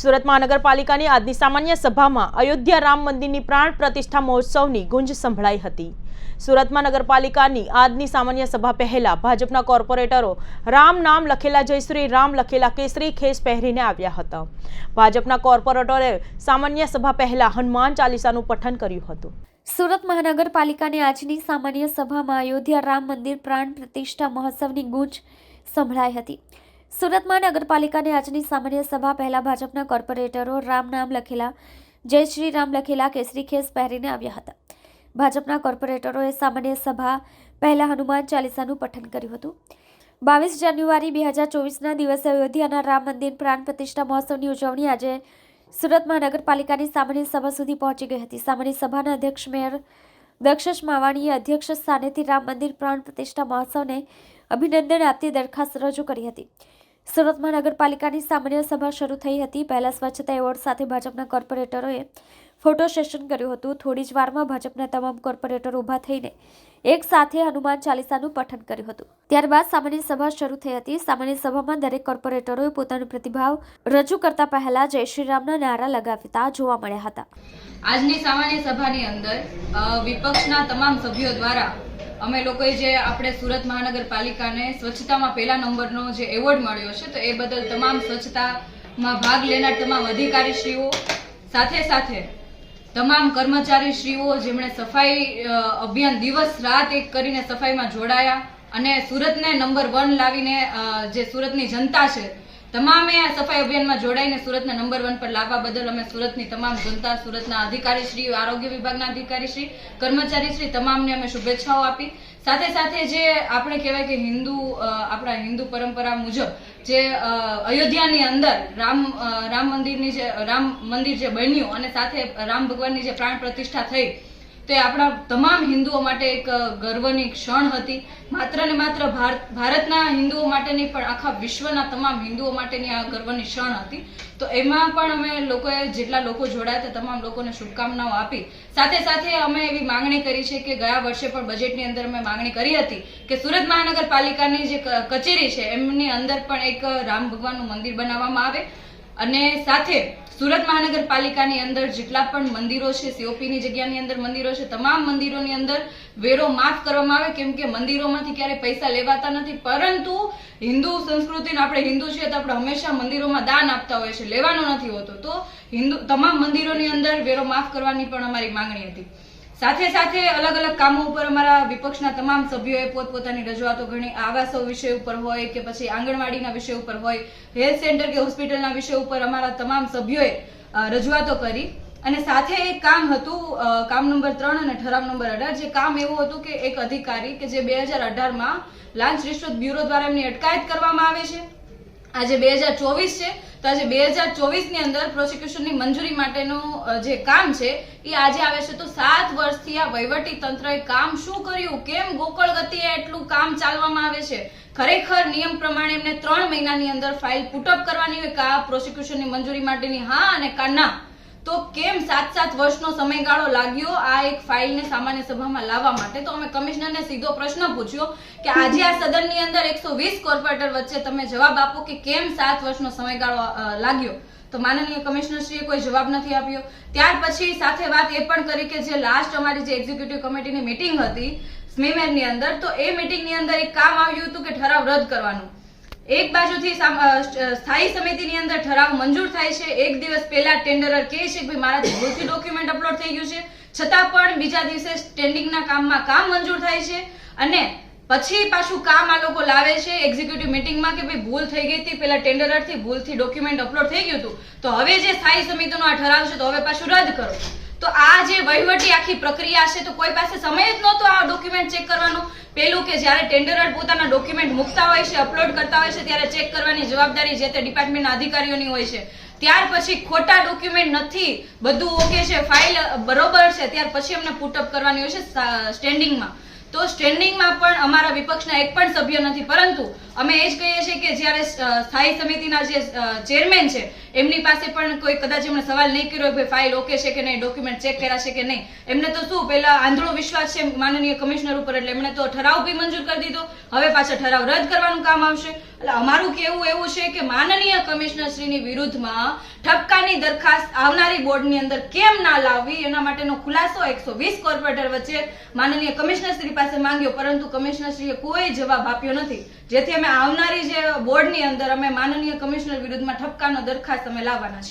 સુરત મહાનગરપાલિકાની આજની સામાન્ય સભામાં અયોધ્યા રામ મંદિરની પ્રાણ પ્રતિષ્ઠા મહોત્સવની ગુંજ સંભળાઈ હતી. સુરત મહાનગરપાલિકાની આજની સામાન્ય સભા પહેલા ભાજપના કોર્પોરેટરો રામ નામ લખેલા જયશ્રી, રામ લખેલા કેસરી, ખેસ પહેરીને આવ્યા હતા. ભાજપના કોર્પોરેટરે સામાન્ય સભા પહેલા હનુમાન ચાલીસાનું પઠન કર્યું હતું. સુરત મહાનગરપાલિકાની આજની સામાન્ય સભામાં અયોધ્યા રામ મંદિર પ્રાણ પ્રતિષ્ઠા મહોત્સવની ગુંજ સંભળાઈ હતી. સુરત નગરપાલિકાની આજની સામાન્ય સભા પહેલા ભાજપના કોર્પોરેટરો રામ નામ લખેલા, જય શ્રી રામ લખેલા, કેસરી ખેસ પહેરીને આવ્યા હતા. ભાજપના કોર્પોરેટરોએ સામાન્ય સભા પહેલા હનુમાન ચાલીસાનું પઠન કર્યું હતું. બાવીસ જાન્યુઆરી બે હજાર ચોવીસના દિવસે અયોધ્યાના રામ મંદિર પ્રાણ પ્રતિષ્ઠા મહોત્સવની ઉજવણી આજે સુરત મહાનગરપાલિકાની સામાન્ય સભા સુધી પહોંચી ગઈ હતી. સામાન્ય સભાના અધ્યક્ષ મેયર દક્ષસ માવાણીએ અધ્યક્ષ સ્થાનેથી રામ મંદિર પ્રાણ પ્રતિષ્ઠા મહોત્સવને અભિનંદન આપતી દરખાસ્ત રજૂ કરી હતી. સુરત મહાનગરપાલિકાની સામાન્ય સભા શરૂ થઈ હતી. પહેલા સ્વચ્છતા એવોર્ડ સાથે ભાજપના કોર્પોરેટરોએ ફોટો સેશન કર્યું હતું. થોડી જ વારમાં ભાજપના તમામ કોર્પોરેટર ઊભા થઈને એક સાથે હનુમાન ચાલીસાનું પઠન કર્યું હતું. ત્યારબાદ સામાન્ય સભા શરૂ થઈ હતી. સામાન્ય સભામાં દરેક કોર્પોરેટરોએ પોતાનો પ્રતિભાવ રજૂ કરતા પહેલા જય શ્રી રામના નારા લગાવતા જોવા મળ્યા હતા. આજની સામાન્ય સભાની અંદર વિપક્ષના તમામ સભ્યો દ્વારા અમે લોકોએ જે આપણે સુરત મહાનગરપાલિકાને સ્વચ્છતામાં પહેલા નંબરનો જે એવોર્ડ મળ્યો છે, તો એ બદલ તમામ સ્વચ્છતામાં ભાગ લેનાર તમામ અધિકારીશ્રીઓ, સાથે સાથે તમામ કર્મચારીશ્રીઓ જેમણે સફાઈ અભિયાન દિવસ રાત એક કરીને સફાઈમાં જોડાયા અને સુરતને નંબર વન લાવીને જે સુરતની જનતા છે તમામે આ સફાઈ અભિયાનમાં જોડાઈને સુરતને નંબર વન પર લાવવા બદલ અમે સુરતની તમામ જનતા, સુરતના અધિકારી શ્રી આરોગ્ય વિભાગના અધિકારી શ્રી કર્મચારી શ્રી તમામને અમે શુભેચ્છાઓ આપી. સાથે સાથે જે આપણે કહેવાય કે હિન્દુ આપણા હિન્દુ પરંપરા મુજબ જે અયોધ્યાની અંદર રામ રામ મંદિરની જે, રામ મંદિર જે બન્યું અને સાથે રામ ભગવાનની જે પ્રાણ પ્રતિષ્ઠા થઈ તે આપણા તમામ હિન્દુઓ માટે એક ગર્વની ક્ષણ હતી. માત્ર ને માત્ર ભારત ભારતના હિન્દુઓ માટે નહીં, પણ આખા વિશ્વના તમામ હિન્દુઓ માટેની આ ગર્વની ક્ષણ હતી. તો એમાં પણ અમે લોકોએ જેટલા લોકો જોડાયા હતા, તમામ લોકોને શુભકામનાઓ આપી. સાથે સાથે અમે એવી માંગણી કરી છે કે ગયા વર્ષે પણ બજેટની અંદર અમે માંગણી કરી હતી કે સુરત મહાનગરપાલિકાની જે કચેરી છે, એમની અંદર પણ એક રામ ભગવાનનું મંદિર બનાવવામાં આવે. અને સાથે સુરત મહાનગરપાલિકાની અંદર જેટલા પણ મંદિરો છે સીઓપીની જગ્યાની અંદર મંદિરો છે, તમામ મંદિરોની અંદર વેરો માફ કરવામાં આવે, કેમ કે મંદિરોમાંથી ક્યારે પૈસા લેવાતા નથી, પરંતુ હિન્દુ સંસ્કૃતિને, આપણે હિન્દુ છીએ તો આપણે હંમેશા મંદિરોમાં દાન આપતા હોય છે લેવાનો નથી હોતો. તો હિન્દુ, તમામ મંદિરોની અંદર વેરો માફ કરવાની પણ અમારી માંગણી હતી. સાથે સાથે અલગ અલગ કામો ઉપર અમારા વિપક્ષના તમામ સભ્યોએ પોતપોતાની રજૂઆતો ઘણી આવાસો વિષય ઉપર હોય કે પછી આંગણવાડીના વિષય ઉપર હોય હેલ્થ સેન્ટર કે હોસ્પિટલના વિષય ઉપર અમારા તમામ સભ્યોએ રજૂઆતો કરી. અને સાથે એક કામ હતું કામ નંબર ત્રણ અને ઠરાવ નંબર અઢાર, જે કામ એવું હતું કે એક અધિકારી કે જે બે હજાર અઢારમાં લાંચ રિશ્વત બ્યુરો દ્વારા એમની અટકાયત કરવામાં આવે છે. આજે બે હજાર ચોવીસ છે, તો આજે બે હજાર ચોવીસની અંદર પ્રોસિક્યુશનની મંજૂરી માટેનું જે કામ છે, એ આજે આવે છે. તો સાત વર્ષથી આ વહીવટી તંત્રએ કામ શું કર્યું? કેમ ગોકળ ગતિએ એટલું કામ ચાલવામાં આવે છે? ખરેખર નિયમ પ્રમાણે એમને ત્રણ મહિનાની અંદર ફાઇલ પુટઅપ કરવાની હોય કા પ્રોસિક્યુશનની મંજૂરી માટેની હા અને કા ના? તો કેમ સાત સાત વર્ષનો સમયગાળો લાગ્યો? આ એક ફાઇલને સામાન્ય સભામાં લાવવા માટે. તો અમે કમિશનરને સીધો પ્રશ્ન પૂછ્યો કે આજે આ સદનની અંદર એકસો વીસ કોર્પોરેટર વચ્ચે તમે જવાબ આપો કે કેમ સાત વર્ષનો સમયગાળો લાગ્યો? તો માનનીય કમિશનરશ્રીએ કોઈ જવાબ નથી આપ્યો. ત્યાર પછી સાથે વાત એ પણ કરી કે જે લાસ્ટ અમારી જે એક્ઝિક્યુટિવ કમિટીની મિટિંગ હતી, સ્મીમેરની અંદર, તો એ મિટિંગની અંદર એક કામ આવ્યું હતું કે ઠરાવ રદ કરવાનું. એક બાજુથી સ્થાયી સમિતિની અંદર ઠરાવ મંજૂર થાય છે. એક દિવસ પહેલા ટેન્ડરર કહે છે કે ભાઈ, મારાથી ભૂલથી ડોક્યુમેન્ટ અપલોડ થઈ ગયું છે. છતાં પણ બીજા દિવસે સ્ટેન્ડિંગના કામમાં કામ મંજૂર થાય છે અને પછી પાછું કામ આ લોકો લાવે છે એક્ઝિક્યુટિવ મીટિંગમાં કે ભાઈ, ભૂલ થઈ ગઈ હતી. પેલા ટેન્ડરરથી ભૂલથી ડોક્યુમેન્ટ અપલોડ થઈ ગયું હતું. તો હવે જે સ્થાયી સમિતિનો આ ઠરાવ છે, તો હવે પાછું રદ કરો. તો આ જે વહીવટી આખી પ્રક્રિયા છે, તો કોઈ પાસે સમય જ નહોતો આ ડોક્યુમેન્ટ ચેક કરવાનો. પેલું કે જ્યારે ટેન્ડરર પોતાના ડોક્યુમેન્ટ મૂકતા હોય છે અપલોડ કરતા હોય છે, ત્યારે ચેક કરવાની જવાબદારી જે તે ડિપાર્ટમેન્ટના અધિકારીઓની હોય છે. ત્યાર પછી ખોટા ડોક્યુમેન્ટ નથી, બધું ઓકે છે ફાઇલ બરોબર છે, ત્યાર પછી અમને પુટઅપ કરવાની હોય છે સ્ટેન્ડિંગમાં તો સ્ટેન્ડિંગમાં પણ અમારા વિપક્ષના એક પણ સભ્ય નથી. પરંતુ અમે એ જ કહીએ છીએ કે જ્યારે સ્થાયી સમિતિના જે ચેરમેન છે એમની પાસે પણ કોઈ કદાચ એમણે સવાલ નહીં કર્યો કે ફાઇલ ઓકે છે કે નહીં ડોક્યુમેન્ટ ચેક કર્યા છે કે નહીં. એમને તો શું પેલા આંધળો વિશ્વાસ છે માનનીય કમિશનર ઉપર, એટલે એમણે તો ઠરાવ બી મંજૂર કરી દીધો. હવે પાછા ઠરાવ રદ કરવાનું કામ આવશે. એટલે અમારું કહેવું એવું છે કે માનનીય કમિશનર શ્રીની વિરુદ્ધમાં ઠપકાની દરખાસ્ત આવનારી બોર્ડની અંદર કેમ ના લાવવી, એના માટેનો ખુલાસો એકસો વીસ કોર્પોરેટર વચ્ચે માનનીય કમિશનર શ્રી પાસે માંગ્યો, પરંતુ કમિશનરશ્રીએ કોઈ જવાબ આપ્યો નથી. જેથી અમે આવનારી જે બોર્ડની અંદર અમે માનનીય કમિશનર વિરુદ્ધમાં ઠપકાનો દરખાસ્ત અમે લાવવાના છીએ